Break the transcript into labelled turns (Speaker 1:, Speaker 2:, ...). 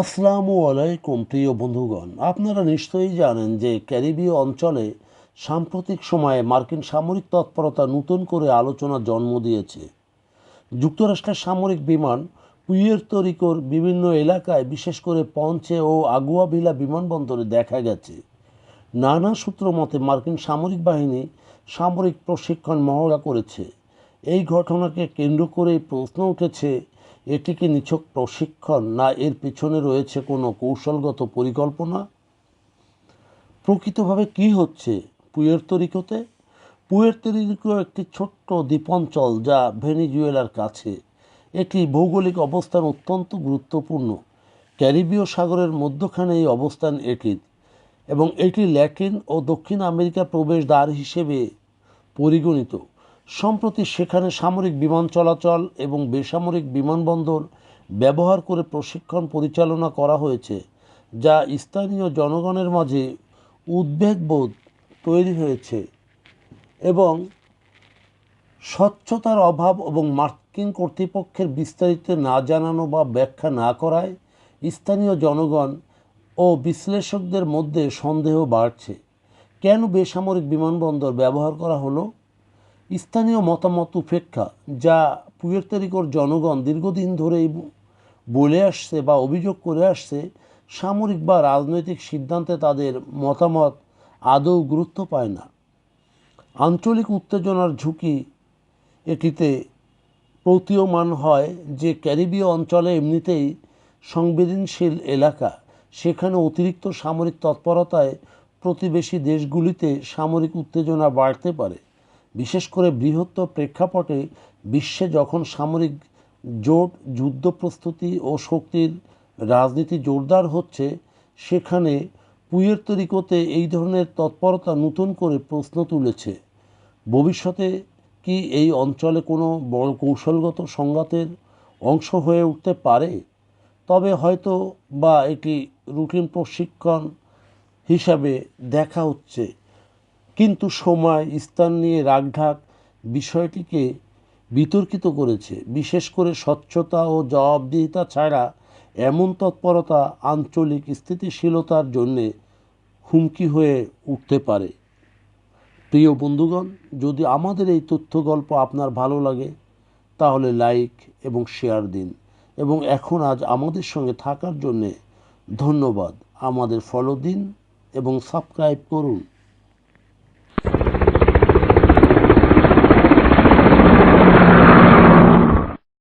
Speaker 1: আসসালামু আলাইকুম, প্রিয় বন্ধুগণ। আপনারা নিশ্চয়ই জানেন যে ক্যারিবীয় অঞ্চলে সাম্প্রতিক সময়ে মার্কিন সামরিক তৎপরতা নতুন করে আলোচনা জন্ম দিয়েছে। যুক্তরাষ্ট্রের সামরিক বিমান পুয়ের্তো রিকোর বিভিন্ন এলাকায় বিশেষ করে পঞ্চে ও আগুয়াভিলা বিমানবন্দরে দেখা গেছে। নানা সূত্র মতে মার্কিন সামরিক বাহিনী সামরিক প্রশিক্ষণ মহড়া করেছে। এই ঘটনাকে কেন্দ্র করেই প্রশ্ন উঠেছে এটি কি নিছক প্রশিক্ষণ, না এর পেছনে রয়েছে কোনো কৌশলগত পরিকল্পনা? প্রকৃতভাবে কি হচ্ছে পুয়ের্তরিকোতে পুয়ের্তরিকো একটি ছোট্ট দ্বীপাঞ্চল যা ভেনিজুয়েলার কাছে। এটি ভৌগোলিক অবস্থান অত্যন্ত গুরুত্বপূর্ণ। ক্যারিবীয় সাগরের মধ্যখানে এই অবস্থান এটির এবং এটি ল্যাটিন ও দক্ষিণ আমেরিকার প্রবেশদ্বার হিসেবে পরিগণিত। সম্প্রতি সেখানে সামরিক বিমান চলাচল এবং বেসামরিক বিমানবন্দর ব্যবহার করে প্রশিক্ষণ পরিচালনা করা হয়েছে, যা স্থানীয় জনগণের মাঝে উদ্বেগবোধ তৈরি হয়েছে এবং স্বচ্ছতার অভাব এবং মার্কিন কর্তৃপক্ষের বিস্তারিত না জানানো বা ব্যাখ্যা না করায় স্থানীয় জনগণ ও বিশ্লেষকদের মধ্যে সন্দেহ বাড়ছে। কেন বেসামরিক বিমানবন্দর ব্যবহার করা হলো? স্থানীয় মতামত উপেক্ষা, যা পুয়ের্তরিকোর জনগণ দীর্ঘদিন ধরেই বলে আসছে বা অভিযোগ করে আসছে, সামরিক বা রাজনৈতিক সিদ্ধান্তে তাদের মতামত আদৌ গুরুত্ব পায় না। আঞ্চলিক উত্তেজনার ঝুঁকি এটিতে প্রতীয়মান হয় যে ক্যারিবীয় অঞ্চলে এমনিতেই সংবেদনশীল এলাকা, সেখানে অতিরিক্ত সামরিক তৎপরতায় প্রতিবেশী দেশগুলিতে সামরিক উত্তেজনা বাড়তে পারে। বিশেষ করে বৃহত্তর প্রেক্ষাপটে বিশ্বে যখন সামরিক জোট, যুদ্ধ প্রস্তুতি ও শক্তির রাজনীতি জোরদার হচ্ছে, সেখানে পুয়ের পুয়ের্তরিকোতে এই ধরনের তৎপরতা নতুন করে প্রশ্ন তুলেছে। ভবিষ্যতে কি এই অঞ্চলে কোনো বড় কৌশলগত সংঘাতের অংশ হয়ে উঠতে পারে? তবে হয়তো বা এটি রুটিন প্রশিক্ষণ হিসাবে দেখা হচ্ছে। কিন্তু সময়, স্থান নিয়ে রাগঢাক বিষয়টিকে বিতর্কিত করেছে। বিশেষ করে স্বচ্ছতা ও জবাবদিহিতা ছাড়া এমন তৎপরতা আঞ্চলিক স্থিতিশীলতার জন্যে হুমকি হয়ে উঠতে পারে। প্রিয় বন্ধুগণ, যদি আমাদের এই তথ্য গল্প আপনার ভালো লাগে, তাহলে লাইক এবং শেয়ার দিন এবং এখন আজ আমাদের সঙ্গে থাকার জন্যে ধন্যবাদ। আমাদের ফলো দিন এবং সাবস্ক্রাইব করুন।